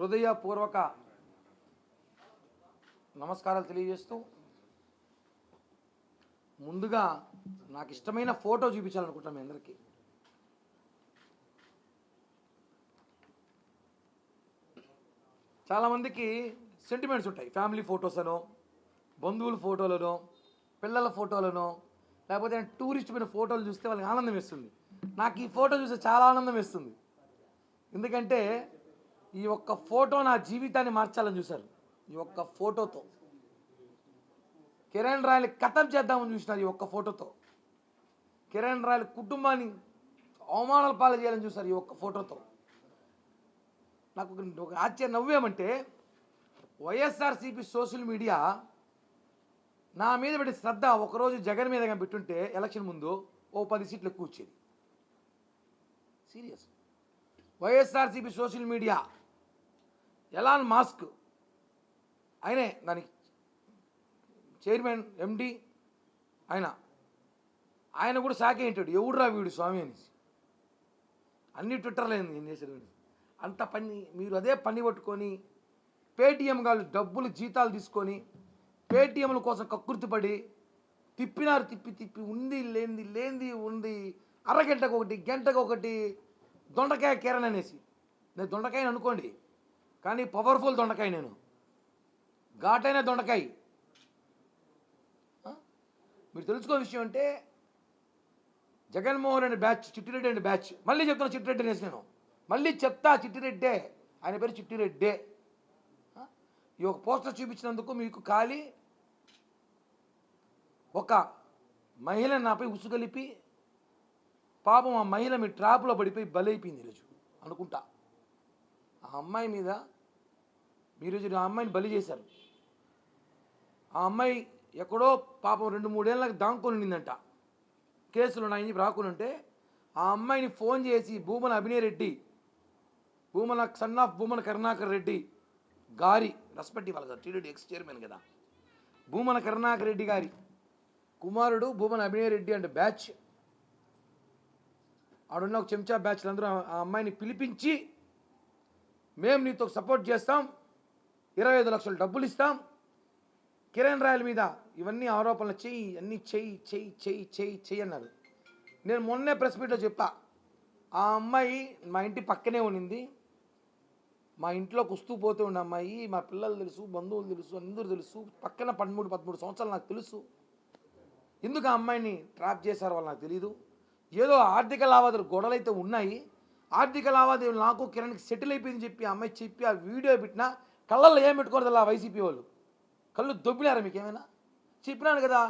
హృదయపూర్వక నమస్కారాలు తెలియజేస్తూ ముందుగా నాకు ఇష్టమైన ఫోటో చూపించాలనుకుంటాను మీ అందరికీ. చాలామందికి సెంటిమెంట్స్ ఉంటాయి. ఫ్యామిలీ ఫొటోస్ అనో బంధువుల ఫోటోలనో పిల్లల ఫోటోలనో లేకపోతే టూరిస్ట్ పోయిన ఫోటోలు చూస్తే వాళ్ళకి ఆనందం వేస్తుంది. నాకు ఈ ఫోటో చూస్తే చాలా ఆనందం వేస్తుంది. ఎందుకంటే ఈ ఒక్క ఫోటో నా జీవితాన్ని మార్చాలని చూశారు. ఈ ఒక్క ఫోటోతో. కిరణ్ రాయలు కథం చేద్దామని చూసినారు ఈ ఒక్క ఫోటోతో. కిరణ్ రాయల్ కుటుంబాన్ని అవమానాల పాలు చేయాలని చూశారు ఈ ఒక్క ఫోటోతో. నాకు ఒక- ఆశ్చర్య నవ్వేమంటే వైఎస్ఆర్సీపీ సోషల్ మీడియా నా మీద పెట్టి శ్రద్ధ ఒకరోజు జగన్ మీద పెట్టుంటే ఎలక్షన్ ముందు ఓ పది సీట్లు ఎక్కువ వచ్చేది serious. YSRCP social media Elon Musk. ఆయనే దానికి చైర్మన్ ఎండి ఆయన. ఆయన కూడా షాక్ ఏంటాడు ఎవడురా వీడు స్వామి అనేసి. అన్ని ట్విట్టర్లో ఏంది ఏం చేశాడు అంత పని మీరు అదే పని పట్టుకొని పేటీఎం వాళ్ళు డబ్బులు జీతాలు తీసుకొని పేటీఎంల కోసం కక్కుర్తిపడి తిప్పినారు తిప్పి తిప్పి ఉంది లేనిది లేనిది ఉంది అరగంటకు ఒకటి గంటకు ఒకటి దొండకాయ కిరణ్ అనేసి. నేను దొండకాయని అనుకోండి కానీ పవర్ఫుల్ దొండకాయ నేను. ఘాటైన దొండకాయ. మీరు తెలుసుకో విషయం అంటే జగన్మోహన్ రెడ్డి బ్యాచ్ చిట్టిరెడ్డి అండి బ్యాచ్. మళ్ళీ చెప్తున్నా చిట్టిరెడ్డి అనేసి నేను. మళ్ళీ చెప్తా చిట్టిరెడ్డే ఆయన పేరు చిట్టిరెడ్డే ఈ ఒక పోస్టర్ చూపించినందుకు మీకు ఖాళీ. ఒక మహిళ నాపై ఉసుగలిపి పాపం ఆ మహిళ మీ ట్రాప్లో పడిపోయి బలైపోయింది ఈరోజు అనుకుంటా. ఆ అమ్మాయి మీద మీరు ఆ అమ్మాయిని బలి చేశారు. ఆ అమ్మాయి ఎక్కడో పాపం రెండు మూడేళ్ళకి దాంకొని ఉండిందంట. కేసులు ఉన్నాయని రాకుండా ఉంటే ఆ అమ్మాయిని ఫోన్ చేసి భూమన అభినయ్ రెడ్డి భూమన సన్ ఆఫ్ భూమన కరుణాకర్ రెడ్డి గారి రెస్పెక్ట్ ఇవ్వాలి కదా టీడీడీ ఎక్స్ చైర్మన్ కదా భూమన కరుణాకర్ రెడ్డి గారి కుమారుడు భూమన అభినయ్ రెడ్డి అంటే బ్యాచ్. ఆడున్న ఒక చెంచా బ్యాచ్లు అందరూ ఆ అమ్మాయిని పిలిపించి మేము నీతో సపోర్ట్ చేస్తాం. ఇరవై ఐదు లక్షలు డబ్బులు ఇస్తాం. కిరణ్ రాయల మీద ఇవన్నీ ఆరోపణలు చెయ్యి అన్నీ చెయ్యి చెయ్యి చెయ్యి చెయ్యి చెయ్యి అన్నారు. నేను మొన్నే ప్రెస్ మీట్లో చెప్పా ఆ అమ్మాయి మా ఇంటి పక్కనే ఉండింది మా ఇంట్లో కుస్తూ పోతూ ఉండే అమ్మాయి మా పిల్లలు తెలుసు బంధువులు తెలుసు అందరూ తెలుసు పక్కన పదమూడు పదమూడు సంవత్సరాలు నాకు తెలుసు. ఎందుకు ఆ అమ్మాయిని ట్రాప్ చేశారో వాళ్ళు నాకు తెలియదు ఏదో ఆర్థిక లావాదేవీలు గొడవలు అయితే ఉన్నాయి. ఆర్థిక లావాదేవీలు నాకు కిరణ్కి సెటిల్ అయిపోయింది చెప్పి ఆ అమ్మాయి చెప్పి ఆ వీడియో పెట్టినా కళ్ళల్లో ఏం పెట్టుకోరు ఆ వైసీపీ వాళ్ళు. కళ్ళు దొబ్బినారా మీకు ఏమైనా? చెప్పినాను కదా.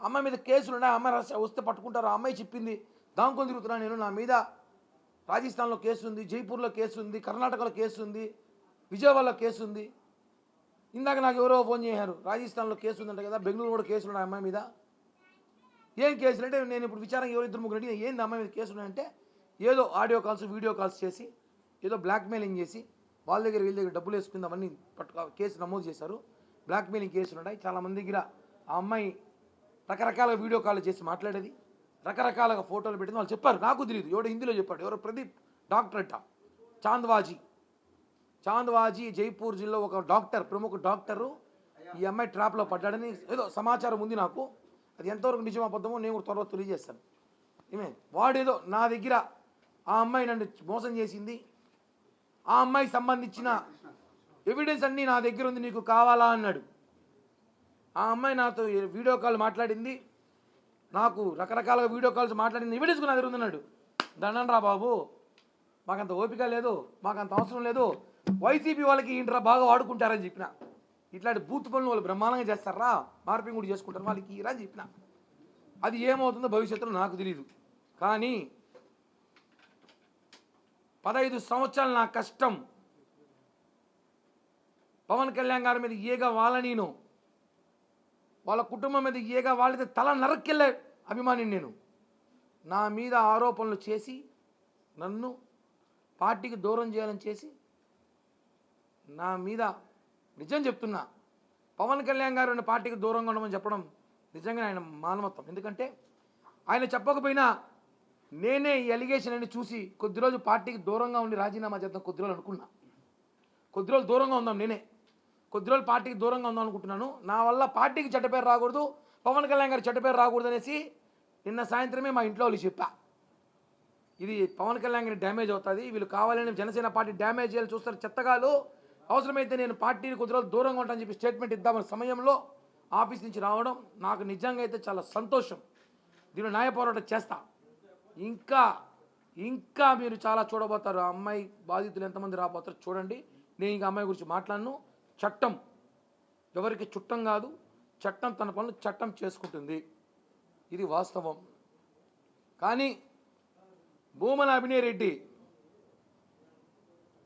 అమ్మాయి మీద కేసులు ఉన్నాయి అమ్మాయి రహస్య వస్తే పట్టుకుంటారు. ఆ అమ్మాయి చెప్పింది దాంకొని తిరుగుతున్నాను నేను నా మీద రాజస్థాన్లో కేసు ఉంది జైపూర్లో కేసు ఉంది కర్ణాటకలో కేసు ఉంది విజయవాడలో కేసు ఉంది ఇందాక నాకు ఎవరో ఫోన్ చేశారు రాజస్థాన్లో కేసు ఉందంట కదా బెంగళూరు కూడా కేసులు ఉన్నాయి అమ్మాయి మీద. ఏం కేసులు అంటే నేను ఇప్పుడు విచారం ఎవరు ఇద్దరు ముగ్గురు అడిగిన ఏంది అమ్మాయి మీద కేసులు ఉన్నాయంటే ఏదో ఆడియో కాల్స్ వీడియో కాల్స్ చేసి ఏదో బ్లాక్మెయిలింగ్ చేసి వాళ్ళ దగ్గర వీళ్ళ దగ్గర డబ్బులు వేసుకుందామని అవన్నీ పట్టుకో కేసు నమోదు చేశారు. బ్లాక్మెయిలింగ్ కేసులు ఉన్నాయి. చాలామంది దగ్గర ఆ అమ్మాయి రకరకాల వీడియో కాల్ చేసి మాట్లాడేది. రకరకాలుగా ఫోటోలు పెట్టింది. వాళ్ళు చెప్పారు. నాకు తెలియదు ఎవడో హిందీలో చెప్పాడు. ఎవరో ప్రదీప్ డాక్టర్ అంట. చాంద్వాజీ. చాంద్వాజీ జైపూర్ జిల్లా ఒక డాక్టర్ ప్రముఖ డాక్టరు. ఈ అమ్మాయి ట్రాప్లో పడ్డాడని ఏదో సమాచారం ఉంది నాకు. అది ఎంతవరకు నిజం అబద్ధమో నేను కూడా త్వరలో తెలియజేస్తాను. ఏమే? వాడేదో నా దగ్గర ఆ అమ్మాయి నన్ను మోసం చేసింది. ఆ అమ్మాయికి సంబంధించిన ఎవిడెన్స్ అన్నీ నా దగ్గర ఉంది నీకు కావాలా అన్నాడు. ఆ అమ్మాయి నాతో వీడియో కాల్ మాట్లాడింది. నాకు రకరకాలుగా వీడియో కాల్స్ మాట్లాడింది. ఎవిడెన్స్ నా దగ్గర ఉందన్నాడు. దండంరా బాబు. మాకంత ఓపిక లేదు. మాకంత అవసరం లేదు. వైసీపీ వాళ్ళకి ఇంట్రా బాగా వాడుకుంటారని చెప్పిన. ఇట్లాంటి బూత్ పనులు వాళ్ళు బ్రహ్మాండంగా చేస్తారా? మార్పింగ్ కూడా చేసుకుంటారు వాళ్ళకి ఇరా అని చెప్పిన. అది ఏమవుతుందో భవిష్యత్తులో నాకు తెలియదు కానీ పదహైదు సంవత్సరాలు నా కష్టం. పవన్ కళ్యాణ్ గారి మీద ఏగా వాళ్ళ నేను. వాళ్ళ కుటుంబం మీద ఏగా వాళ్ళది తల నరక్కెళ్ళే అభిమాని నేను. నా మీద ఆరోపణలు చేసి నన్ను పార్టీకి దూరం చేయాలని చేసి నా మీద నిజం చెప్తున్నా. పవన్ కళ్యాణ్ గారు ఉన్న పార్టీకి దూరంగా ఉండమని చెప్పడం నిజంగా ఆయన మానవత్వం. ఎందుకంటే ఆయన చెప్పకపోయినా నేనే ఈ అలిగేషన్ అని చూసి కొద్ది రోజు పార్టీకి దూరంగా ఉండి రాజీనామా చేద్దాం కొద్ది రోజులు అనుకున్నా. కొద్ది రోజులు దూరంగా ఉందాం నేనే. కొద్ది రోజులు పార్టీకి దూరంగా ఉందాం అనుకుంటున్నాను. నా వల్ల పార్టీకి చెడ్డ పేరు రాకూడదు పవన్ కళ్యాణ్ గారి చెడ్డ పేరు రాకూడదు అనేసి నిన్న సాయంత్రమే మా ఇంట్లో వాళ్ళు చెప్పా. ఇది పవన్ కళ్యాణ్ గారి డ్యామేజ్ అవుతుంది వీళ్ళు కావాలని జనసేన పార్టీ డ్యామేజ్ చేయాలి చూస్తారు చెత్తగాలు అవసరమైతే నేను పార్టీని కొద్ది రోజులు దూరంగా ఉంటానని చెప్పి స్టేట్మెంట్ ఇద్దామని సమయంలో ఆఫీస్ నుంచి రావడం నాకు నిజంగా అయితే చాలా సంతోషం. దీన్ని న్యాయ పోరాటం చేస్తా. ఇంకా ఇంకా మీరు చాలా చూడబోతారు. ఆ అమ్మాయి బాధితులు ఎంతమంది రాబోతారు చూడండి. నేను ఇంకా అమ్మాయి గురించి మాట్లాడను. చట్టం ఎవరికి చుట్టం కాదు చట్టం తన పనులు చట్టం చేసుకుంటుంది. ఇది వాస్తవం. కానీ భూమన అభినయ్ రెడ్డి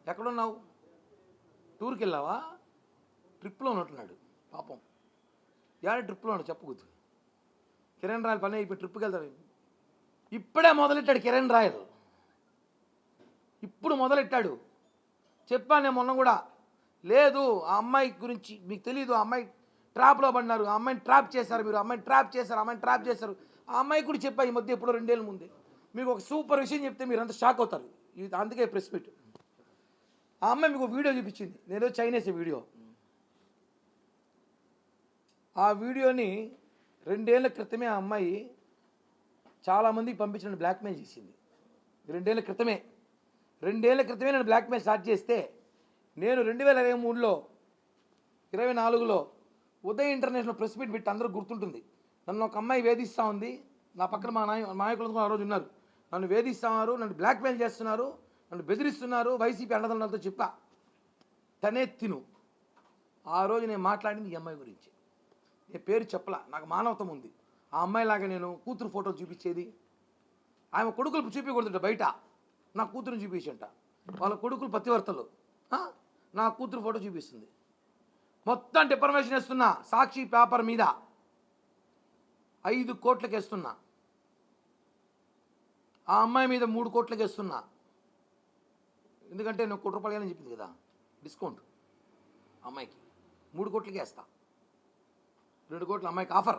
ఎక్కడున్నావు? టూర్కి వెళ్ళావా ట్రిప్లో ఉన్నట్టున్నాడు. పాపం. యాడ ట్రిప్లో ఉన్నాడు? చెప్పకూడదు. కిరణ్ రాయల పని అయిపోయి ట్రిప్కి వెళ్తాడు ఇప్పుడే మొదలెట్టాడు కిరణ్ రాయల్. ఇప్పుడు మొదలెట్టాడు? చెప్పాను నేను మొన్న కూడా. లేదు ఆ అమ్మాయి గురించి మీకు తెలియదు ఆ అమ్మాయి ట్రాప్లో పడినారు ఆ అమ్మాయిని ట్రాప్ చేశారు మీరు అమ్మాయిని ట్రాప్ చేశారు అమ్మాయిని ట్రాప్ చేశారు. ఆ అమ్మాయి కూడా చెప్పా ఈ మధ్య ఎప్పుడో రెండేళ్ళ ముందే. మీకు ఒక సూపర్ విషయం చెప్తే మీరు అంత షాక్ అవుతారు. ఇది అందుకే ప్రెస్ మీట్. ఆ అమ్మాయి మీకు వీడియో చూపించింది. నేను చైనీస్ వీడియో. ఆ వీడియోని రెండేళ్ళ క్రితమే ఆ అమ్మాయి చాలామందికి నన్ను బ్లాక్మెయిల్ చేసింది. రెండేళ్ళ క్రితమే. రెండేళ్ళ క్రితమే నేను బ్లాక్మెయిల్ స్టార్ట్ చేస్తే నేను రెండు వేల ఇరవై మూడులో ఇరవై నాలుగులో ఉదయ్ ఇంటర్నేషనల్ ప్రెస్ మీట్ పెట్టి అందరూ గుర్తుంటుంది. నన్ను ఒక అమ్మాయి వేధిస్తూ ఉంది. నా పక్కన మా నాయ నాయకులు కూడా ఆ రోజు ఉన్నారు. నన్ను వేధిస్తున్నారు నన్ను బ్లాక్మెయిల్ చేస్తున్నారు నన్ను బెదిరిస్తున్నారు వైసీపీ అండదండలతో చెప్పా. తనే తిను. ఆ రోజు నేను మాట్లాడింది ఈ అమ్మాయి గురించి. నేను పేరు చెప్పలా. నాకు మానవతం ఉంది. ఆ అమ్మాయిలాగా నేను కూతురు ఫోటోలు చూపించేది? ఆమె కొడుకులు చూపించకూడదు బయట. నా కూతురుని చూపించంట. వాళ్ళ కొడుకులు పతివర్తలు. నా కూతురు ఫోటో చూపిస్తుంది. మొత్తం డిఫర్మేషన్ వేస్తున్నా సాక్షి పేపర్ మీద. ఐదు కోట్లకి వేస్తున్నా. ఆ అమ్మాయి మీద మూడు కోట్లకి వేస్తున్నా. ఎందుకంటే నేను కోటి రూపాయలు చెప్పింది కదా. డిస్కౌంట్. అమ్మాయికి. మూడు కోట్లకి వేస్తా. రెండు కోట్ల అమ్మాయికి ఆఫర్.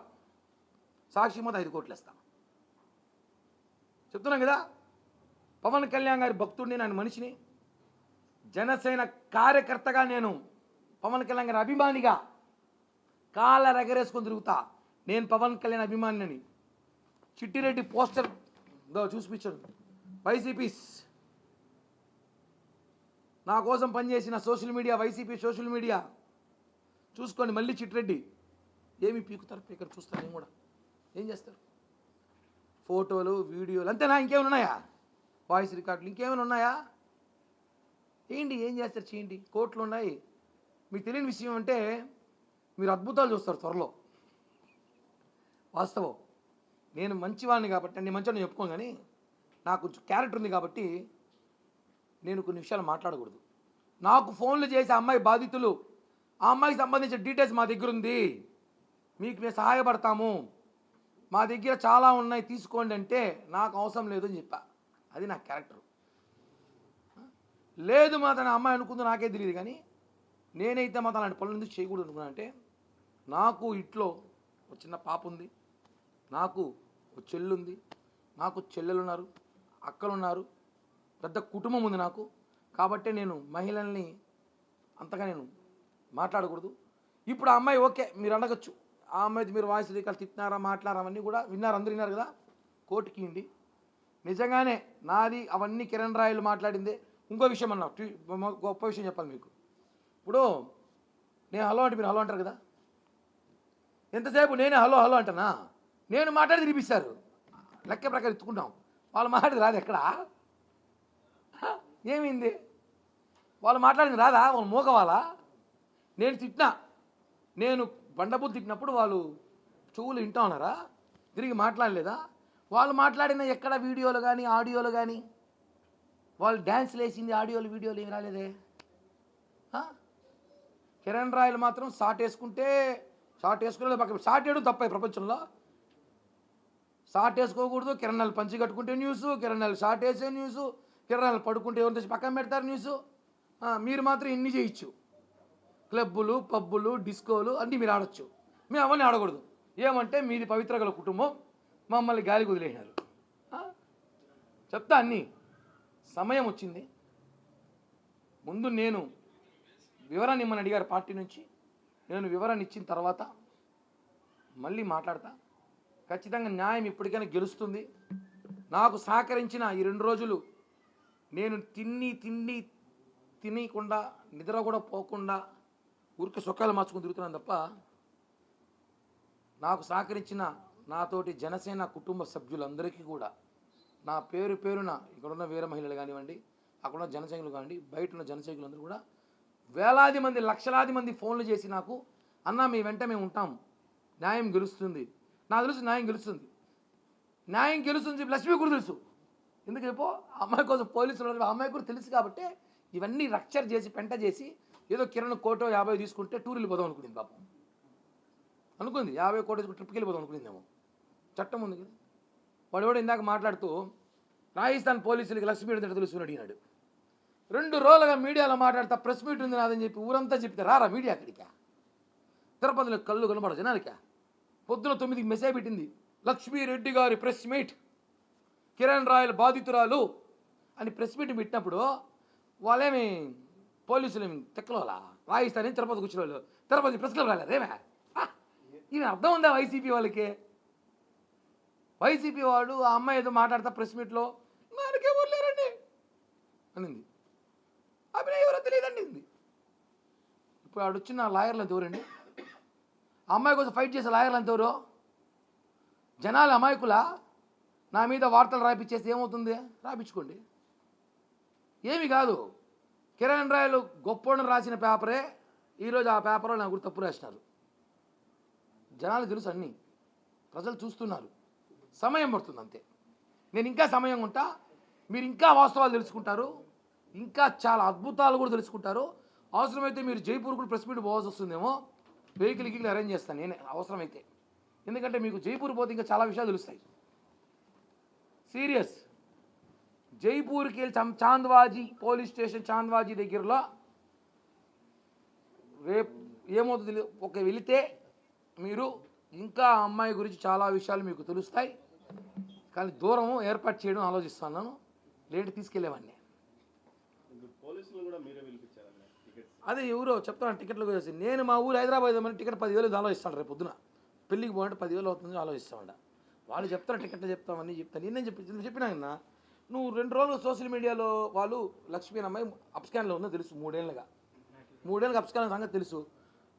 సాక్షి మీద ఐదు కోట్లు ఇస్తాను. చెప్తున్నాం కదా? పవన్ కళ్యాణ్ గారి భక్తుడిని నేను మనిషిని జనసేన కార్యకర్తగా నేను పవన్ కళ్యాణ్ గారి అభిమానిగా కాళ్ళ రగరేసుకొని తిరుగుతా. నేను పవన్ కళ్యాణ్ అభిమానిని. చిట్టిరెడ్డి పోస్టర్ దో చూసిపించాడు వైసీపీస్ నా కోసం పనిచేసిన social media YCP social media. చూసుకోండి మళ్ళీ చిట్టిరెడ్డి. ఏమి పీకుతారు పీకరు చూస్తారు నేను కూడా. ఏం చేస్తారు? ఫోటోలు వీడియోలు అంతేనా? ఇంకేమైనా ఉన్నాయా? వాయిస్ రికార్డులు ఇంకేమైనా ఉన్నాయా? ఏంటి? ఏం చేస్తారు చేయండి? కోట్లు ఉన్నాయి. మీకు తెలియని విషయం అంటే మీరు అద్భుతాలు చూస్తారు త్వరలో. వాస్తవం. నేను మంచివాడిని కాబట్టి నేను మంచివాడిని చెప్పుకోను కానీ నాకు కొంచెం క్యారెక్టర్ ఉంది కాబట్టి నేను కొన్ని విషయాలు మాట్లాడకూడదు. నాకు ఫోన్లు చేసే అమ్మాయి బాధితులు ఆ అమ్మాయికి సంబంధించిన డీటెయిల్స్ మా దగ్గర ఉంది. మీకు మేము సహాయపడతాము. మా దగ్గర చాలా ఉన్నాయి తీసుకోండి అంటే నాకు అవసరం లేదు అని చెప్పా. అది నా క్యారెక్టర్. లేదు మా తన అమ్మాయి అనుకుందో నాకే తెలియదు కానీ నేనైతే మా తన పనులు ఎందుకు చేయకూడదు అనుకున్నా అంటే నాకు ఇంట్లో ఒక చిన్న పాప ఉంది నాకు ఒక చెల్లుంది నాకు చెల్లెలు ఉన్నారు అక్కలు ఉన్నారు పెద్ద కుటుంబం ఉంది నాకు. కాబట్టి నేను మహిళల్ని అంతగా నేను మాట్లాడకూడదు. ఇప్పుడు ఆ అమ్మాయి ఓకే మీరు అడగచ్చు. ఆ మీరు వాయిస్ రికాల్ తిట్టినారా మాట్లాడారా అవన్నీ కూడా విన్నారు అందరు విన్నారు కదా? కోర్టుకి ఇండి నిజంగానే నాది అవన్నీ కిరణ్ రాయలు మాట్లాడిందే. ఇంకో విషయం అన్నా గొప్ప విషయం చెప్పాలి మీకు. ఇప్పుడు నేను హలో అంటే మీరు హలో అంటారు కదా? ఎంతసేపు నేనే హలో హలో అంటానా? నేను మాట్లాడి తినిపిస్తారు లెక్క ప్రకారం ఎత్తుకుంటాం. వాళ్ళు మాట్లాడి రాదు ఎక్కడ? ఏమైంది? వాళ్ళు మాట్లాడింది రాదా? వాళ్ళు మోగవాలా నేను తిట్టినా. నేను బండబుద్ధి తిట్టినప్పుడు వాళ్ళు చెవులు వింటా ఉన్నారా? తిరిగి మాట్లాడలేదా? వాళ్ళు మాట్లాడిన ఎక్కడ వీడియోలు కానీ ఆడియోలు కానీ వాళ్ళు డ్యాన్స్లు వేసింది ఆడియోలు వీడియోలు ఏమి రాలేదే? కిరణ్ రాయలు మాత్రం షార్ట్ వేసుకుంటే షార్ట్ వేసుకునే పక్క షార్ట్ వేయడం తప్ప ప్రపంచంలో. షార్ట్ వేసుకోకూడదు. కిరణాలు పంచి కట్టుకుంటే న్యూస్ కిరణాలు షార్ట్ వేసే న్యూస్ కిరణాలు పడుకుంటే ఎవరిని పక్కన పెడతారు న్యూస్? మీరు మాత్రం ఇన్ని చేయొచ్చు. క్లబ్బులు పబ్బులు డిస్కోలు అన్నీ మీరు ఆడొచ్చు. మేము అవన్నీ ఆడకూడదు. ఏమంటే మీది పవిత్ర గల కుటుంబం మమ్మల్ని గాలి కుదిలేసినారు చెప్తా అన్నీ. సమయం వచ్చింది. ముందు నేను వివరణ ఇమ్మని అడిగారు పార్టీ నుంచి. నేను వివరణ ఇచ్చిన తర్వాత మళ్ళీ మాట్లాడతా. ఖచ్చితంగా న్యాయం ఇప్పటికైనా గెలుస్తుంది. నాకు సహకరించిన ఈ రెండు రోజులు నేను తిన్ని తిండి తినకుండా నిద్ర కూడా పోకుండా ఊరికి సుఖాలు మార్చుకుని తిరుగుతున్నాను తప్ప నాకు సహకరించిన నాతోటి జనసేన కుటుంబ సభ్యులందరికీ కూడా నా పేరు పేరున ఇక్కడున్న వీర మహిళలు కానివ్వండి అక్కడున్న జనసైకులు కానివ్వండి బయట ఉన్న జనసైకులందరూ కూడా వేలాది మంది లక్షలాది మంది ఫోన్లు చేసి నాకు అన్న మీ వెంట మేము ఉంటాం. న్యాయం గెలుస్తుంది. నా తెలుసు న్యాయం గెలుస్తుంది. న్యాయం గెలుస్తుంది లక్ష్మి కూడా తెలుసు. ఎందుకు చెప్పో? అమ్మాయి కోసం పోలీసులు ఆ అమ్మాయి కూడా తెలుసు కాబట్టి ఇవన్నీ రక్చర్ చేసి పెంట చేసి ఏదో కిరణ్ కోటో యాభై తీసుకుంటే టూర్ వెళ్ళిపోదాం అనుకునింది పాపం. అనుకుంది యాభై కోట ట్రిప్కి వెళ్ళిపోదాం అనుకునిందేమో. చట్టం ఉంది కదా. వాడు కూడా ఇందాక మాట్లాడుతూ రాజస్థాన్ పోలీసులకి లక్ష్మీ ఏంటంటే తెలుసుకుని అడిగినాడు. రెండు రోజులుగా మీడియాలో మాట్లాడతా ప్రెస్ మీట్ ఉంది నాదని చెప్పి ఊరంతా చెప్తే రారా మీడియా అక్కడికా? తిరుపతిలో కళ్ళు కనబడ జనాలికా. పొద్దున తొమ్మిదికి మెసేజ్ పెట్టింది లక్ష్మీరెడ్డి గారి ప్రెస్ మీట్ కిరణ్ రాయల్ బాధితురాలు అని ప్రెస్ మీట్ పెట్టినప్పుడు వాళ్ళేమి పోలీసులు ఏమి తెక్కలోలా? రాయిస్తారని తిరుపతి కూర్చున్న వాళ్ళు తిరుపతి ప్రెస్ క్లబ్ రాలేదేమే ఇవి అర్థం ఉందా వైసీపీ వాళ్ళకి? వైసీపీ వాడు ఆ అమ్మాయి ఏదో మాట్లాడతా ప్రెస్ మీట్లో మనకే ఊర్లేరండి అనింది. అభినయ్ ఎవరో తెలియదండి అంది. ఇప్పుడు ఆడు వచ్చిన లాయర్లు దూరండి ఆ అమ్మాయి కోసం ఫైట్ చేసే లాయర్లు ఎంతవరు జనాలు అమాయకులా? నా మీద వార్తలు రాయించేస్తే ఏమవుతుంది? రాయించుకోండి ఏమి కాదు. కిరణ్ రాయలు గొప్పోడని రాసిన పేపరే ఈరోజు ఆ పేపర్లో నా గురి తప్పు రాసినారు. జనాలు తెలుసు అన్నీ. ప్రజలు చూస్తున్నారు. సమయం పడుతుంది అంతే. నేను ఇంకా సమయం ఉంటా. మీరు ఇంకా వాస్తవాలు తెలుసుకుంటారు. ఇంకా చాలా అద్భుతాలు కూడా తెలుసుకుంటారు. అవసరమైతే మీరు జైపూర్ కూడా ప్రెస్ మీట్ పోవాల్సి వస్తుందేమో. వెహికల్ గిగిల్ అరేంజ్ చేస్తాను నేనే. అవసరమైతే. ఎందుకంటే మీకు జైపూర్ పోతే ఇంకా చాలా విషయాలు తెలుస్తాయి. సీరియస్ జైపూర్కి వెళ్ళి చాంద్వాజీ పోలీస్ స్టేషన్ చాంద్వాజీ దగ్గరలో రేపు ఏమవుతుంది. ఒక వెళితే మీరు ఇంకా అమ్మాయి గురించి చాలా విషయాలు మీకు తెలుస్తాయి. కానీ దూరం ఏర్పాటు చేయడం ఆలోచిస్తున్నాను లేట్ తీసుకెళ్ళేవాడిని. అదే ఎవరో చెప్తాను టికెట్లు చేసి నేను మా ఊరు హైదరాబాద్ ఏమన్నా టికెట్ పదివేలు ఆలోచిస్తాను రేపు పొద్దున. పెళ్ళికి పోవాలంటే పదివేలు అవుతుంది ఆలోచిస్తామంట వాళ్ళు చెప్తారు టికెట్లు చెప్తామని చెప్తాను. నేనేం చెప్పి చెప్పినా నువ్వు రెండు రోజులు సోషల్ మీడియాలో వాళ్ళు లక్ష్మీ అమ్మాయి అప్స్కాన్లో ఉందో తెలుసు మూడేళ్ళుగా. మూడేళ్ళకి అప్స్కాన్ సంగతి తెలుసు.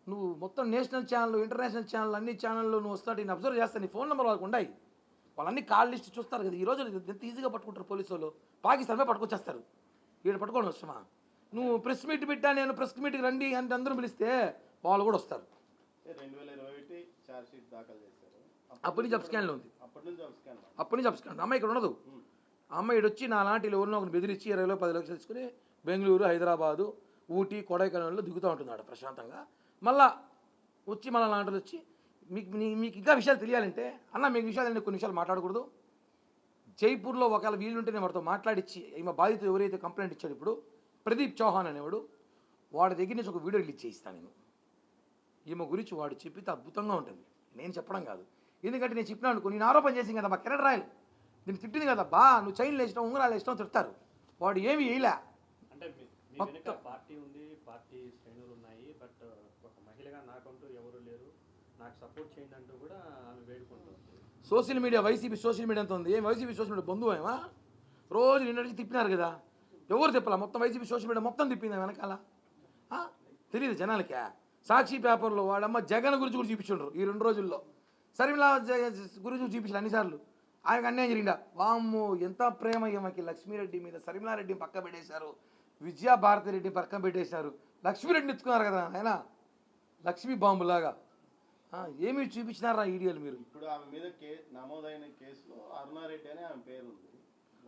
నువ్వు మొత్తం నేషనల్ ఛానల్ ఇంటర్నేషనల్ ఛానల్ అన్ని ఛానల్లో నువ్వు వస్తాడు నేను అబ్జర్వ్ చేస్తాను నీ ఫోన్ నెంబర్ వాళ్ళకి ఉన్నాయి వాళ్ళన్ని కాల్ లిస్ట్ చూస్తారు కదా ఈ రోజు ఎంత ఈజీగా పట్టుకుంటారు పోలీసు వాళ్ళు? పాకిస్తాన్మే పట్టుకొచ్చేస్తారు. వీళ్ళు పట్టుకోవడం వస్తామా నువ్వు ప్రెస్ మీట్ పెట్టా నేను ప్రెస్ మీట్కి రండి అంటే అందరూ పిలిస్తే వాళ్ళు కూడా వస్తారు. అప్పటి నుంచి అప్స్కాన్లో ఉంది. అప్పటి నుంచి అప్స్కాన్ అమ్మాయి ఇక్కడ ఉండదు. అమ్మాయిడు వచ్చి నా లాంటి ఎవరినో ఒకరిని బెదిరించి ఇరవైలో పది లక్షలు తీసుకుని బెంగళూరు హైదరాబాదు ఊటీ కొడైకెనాల్లో దిగుతూ ఉంటున్నాడు ప్రశాంతంగా. మళ్ళా వచ్చి మళ్ళీ లాంటి వచ్చి మీకు మీ- మీకు ఇంకా విషయాలు తెలియాలంటే అన్న మీకు విషయాలు నేను కొన్ని విషయాలు మాట్లాడకూడదు. జైపూర్లో ఒకవేళ వీలుంటే నేను వాడితో మాట్లాడిచ్చి ఈమె బాధిత ఎవరైతే కంప్లైంట్ ఇచ్చాడు ఇప్పుడు ప్రదీప్ చౌహాన్ అనేవాడు వాడి దగ్గర నుంచి ఒక వీడియో రిలీజ్ చేయిస్తాను నేను. ఈమె గురించి వాడు చెప్పితే అద్భుతంగా ఉంటుంది. నేను చెప్పడం కాదు. ఎందుకంటే నేను చెప్పినాను అనుకో నేను ఆరోపణ చేసింది కదా మా కిరణ్ రాయల్. నేను తిట్టింది కదా బా నువ్వు చైన్లు వేసినావు ఉంగరాలు వేసినావు తిడతారు. వాడు ఏమి వేయలే అంటే మీ మీ మొత్తం. వెనుక పార్టీ ఉంది పార్టీ శ్రేణులు ఉన్నాయి బట్ ఒక మహిళగా నాకంటూ ఎవరు లేరు. నాకు సపోర్ట్ చేయండి అంటూ కూడా ఆమె వేడుకుంటుంది social media YCP social media అంతా ఉంది. ఏం వైసీపీ సోషల్ మీడియా బంధువు ఏమా? రోజు నిన్న తిప్పినారు కదా. ఎవరు తిప్పలా? మొత్తం వైసీపీ సోషల్ మీడియా మొత్తం తిప్పింది వెనకాల? తెలియదు జనాలకే. సాక్షి పేపర్లో వాడమ్మ జగన్ గురించి కూడా చూపించుండ్రు ఈ రెండు రోజుల్లో. సరిమిలా గురించి చూపించారు అన్నిసార్లు. ఆయనకు అన్యాయం జరిగిందా? వామ్ము ఎంత ప్రేమ ఈమెకి లక్ష్మీరెడ్డి మీద సరిమిలారెడ్డిని పక్క పెట్టేశారు. విజయా భారతిరెడ్డి పక్కన పెట్టేశారు. లక్ష్మీరెడ్డిని ఎత్తుకున్నారు కదా ఆయన? లక్ష్మీ బాంబులాగా. ఏమి చూపించినారా ఈడియోలు మీరు? ఇప్పుడు ఆమె మీద కే నమోదైన కేసులో అరుణారెడ్డి అని ఆమె పేరు ఉంది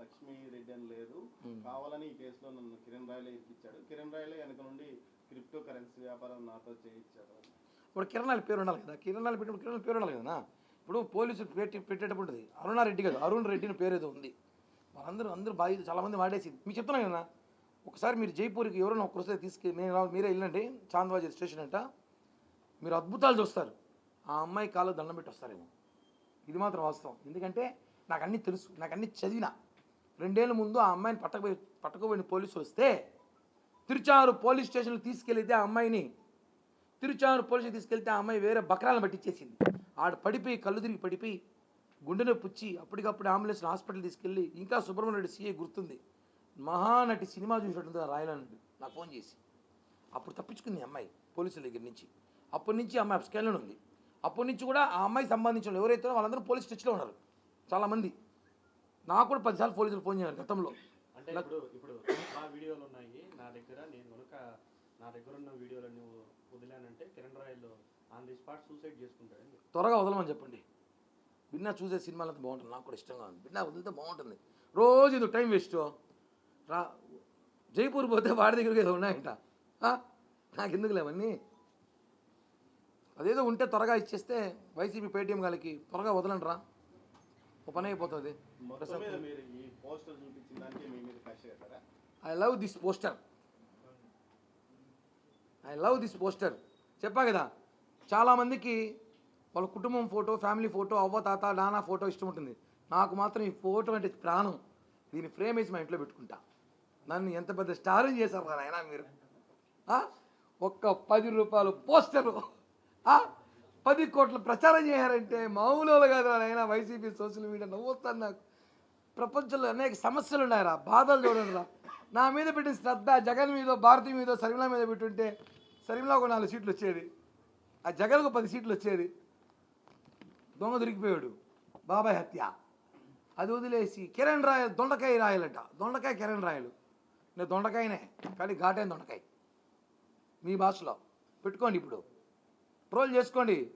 లక్ష్మీ రెడ్డి అని లేదు. కావాలని ఈ కేసులో నన్ను కిరణ్ రాయలే ఇప్పించాడు. కిరణ్ రాయలే వెనక నుండి క్రిప్టో కరెన్సీ వ్యాపారం నాతో చేయించాడు. ఇప్పుడు కిరణాల పేరు ఉండాలి కదా. కిరణాలు పెట్టినప్పుడు కిరణాల పేరు ఉండాలి కదా. ఇప్పుడు పోలీసులు పెట్టి పెట్టేటప్పుడు ఉంటుంది. అరుణారెడ్డి కాదు అరుణ్ రెడ్డి అని పేరు ఏదో ఉంది వాళ్ళందరూ అందరూ బాధ్యత చాలామంది వాడేసింది మీకు చెప్తున్నాను కదా ఒకసారి మీరు జైపూర్కి ఎవరైనా ఒక్కరిసారి తీసుకెళ్ళి నేను మీరే వెళ్ళండి చాంద్వాజీ స్టేషన్ అంట. మీరు అద్భుతాలు చూస్తారు. ఆ అమ్మాయి కాళ్ళు దండం పెట్టి వస్తారేమో. ఇది మాత్రం వాస్తవం. ఎందుకంటే నాకు అన్నీ తెలుసు నాకు అన్నీ చదివిన. రెండేళ్ళ ముందు ఆ అమ్మాయిని పట్టకపోయి పట్టకపోయిన పోలీసులు వస్తే తిరుచారు పోలీస్ స్టేషన్కి తీసుకెళ్తే ఆ అమ్మాయిని తిరుచారు పోలీసులు తీసుకెళ్తే ఆ అమ్మాయి వేరే బక్రాలను పట్టించేసింది. ఆడ పడిపోయి కళ్ళు తిరిగి పడిపోయి గుండె నొప్పి వచ్చి అప్పటికప్పుడు అంబులెన్స్ హాస్పిటల్ తీసుకెళ్ళి ఇంకా సుబ్రహ్మణ్య రెడ్డి సీఏ గుర్తుంది. మహానటి సినిమా చూసినట్టుంది రాయలనుడు నాకు ఫోన్ చేసి. అప్పుడు తప్పించుకుంది అమ్మాయి పోలీసుల దగ్గర నుంచి. అప్పటి నుంచి ఆ అమ్మాయి అప్స్కాన్లో ఉంది. అప్పటి నుంచి కూడా ఆ అమ్మాయికి సంబంధించిన ఎవరైతే వాళ్ళందరూ పోలీస్ స్టేషన్లో ఉన్నారు. చాలామంది నాకు కూడా పదిసార్లు పోలీసులు ఫోన్ చేశారు గతంలో. అంటే ఇప్పుడు ఇప్పుడు నా వీడియోలు ఉన్నాయి. నా దగ్గర నేను కనుక నా దగ్గర ఉన్న వీడియోలు నువ్వు వదిలానంటే కిరణ్ రాయల్ త్వరగా వదలమని చెప్పండి. బిన్నా చూసే సినిమాలు అంతా బాగుంటుంది. నాకు కూడా ఇష్టంగా ఉంది. బిన్నా వదిలితే బాగుంటుంది. రోజు ఇది టైం వేస్ట్. రా జైపూర్ పోతే వాడి దగ్గరికి ఏదో ఉన్నాయంట. ఆ? నాకు ఎందుకులే అవన్నీ? అదేదో ఉంటే త్వరగా ఇచ్చేస్తే వైసీపీ పేటీఎం గారికి త్వరగా వదలండి రా. ఒక పని అయిపోతుంది. మొత్తం మీద మీరు ఈ పోస్టర్ చూపించిన దానికి మీ మీద కష్ట కట్టారా? I love this poster. I love this poster. చెప్పా కదా. చాలామందికి వాళ్ళ కుటుంబం ఫోటో ఫ్యామిలీ ఫోటో అవ్వ తాత నాన్న ఫోటో ఇష్టం ఉంటుంది. నాకు మాత్రం ఈ ఫోటో అంటే ప్రాణం. దీన్ని ఫ్రేమ్ వేసి మా ఇంట్లో పెట్టుకుంటా. నన్ను ఎంత పెద్ద స్టార్ చేశారు నాయన మీరు? ఒక్క పది రూపాయలు పోస్టరు. పది కోట్ల ప్రచారం చేశారంటే మామూలు కాదు నాయన. నాయనా వైసీపీ సోషల్ మీడియా నవ్వుతాను నాకు. ప్రపంచంలో అనేక సమస్యలు ఉన్నాయిరా. బాధలు చూడండి రా. నా మీద పెట్టిన శ్రద్ధ జగన్ మీద భారతి మీద శర్మిల మీద పెట్టుంటే శర్మిల ఒక నాలుగు సీట్లు వచ్చేది. ఆ జగన్కు పది సీట్లు వచ్చేది. దొంగ దొరికిపోయాడు. బాబాయ్ హత్య. అది వదిలేసి కిరణ్ రాయలు దొండకాయ రాయలంట. దొండకాయ కిరణ్ రాయలు. నేను దొండకాయనే కానీ ఘాటైన దొండకాయ. మీ భాషలో. పెట్టుకోండి ఇప్పుడు. ట్రోల్ చేసుకోండి.